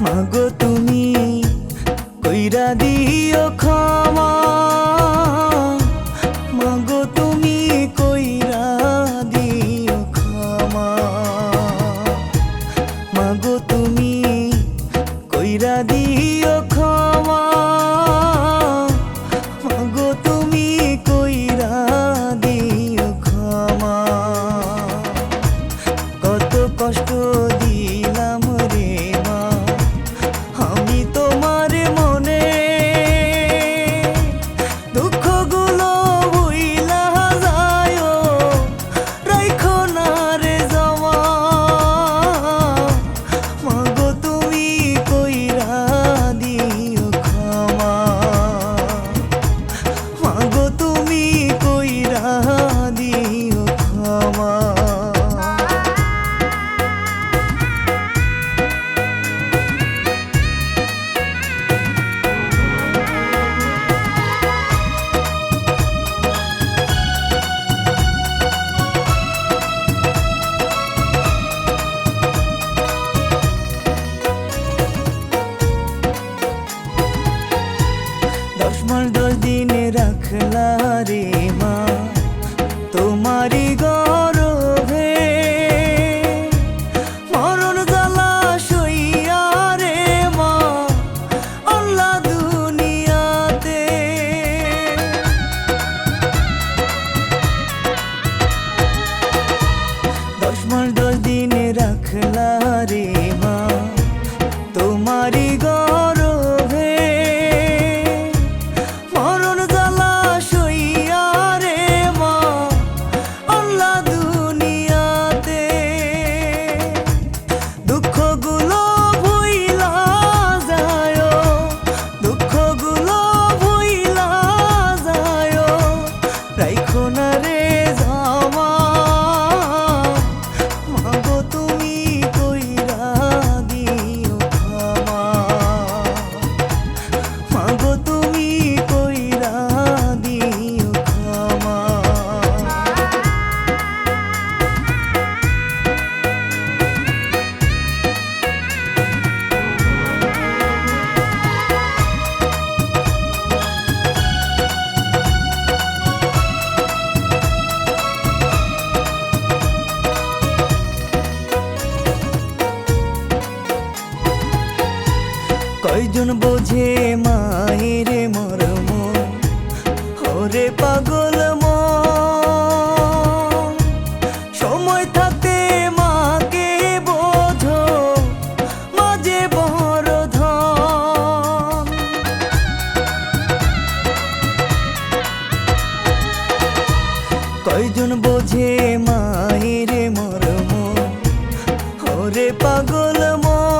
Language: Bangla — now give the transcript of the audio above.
মাগো তুমি, কইরা দিও ক্ষমা। মাগো তুমি, কইরা দিও ক্ষমা। মাগো তুমি, কইরা দিও ক্ষমা। মাগো তুমি মাস দশ দিনে রাখলা রে মা তোমারি গরভে। মরণ জ্বালা সইয়া রে মা আল্লাহ দুনিয়াতে। দশ মাস দশ দিনে রাখলা রে কয়জন বোঝে মায়ের মরম? ওরে পাগল। সময় থাকতে মাকে বোঝো, মাঝে বড় ধন। কয়জন বোঝে মায়ের মরম? ওরে পাগল মন।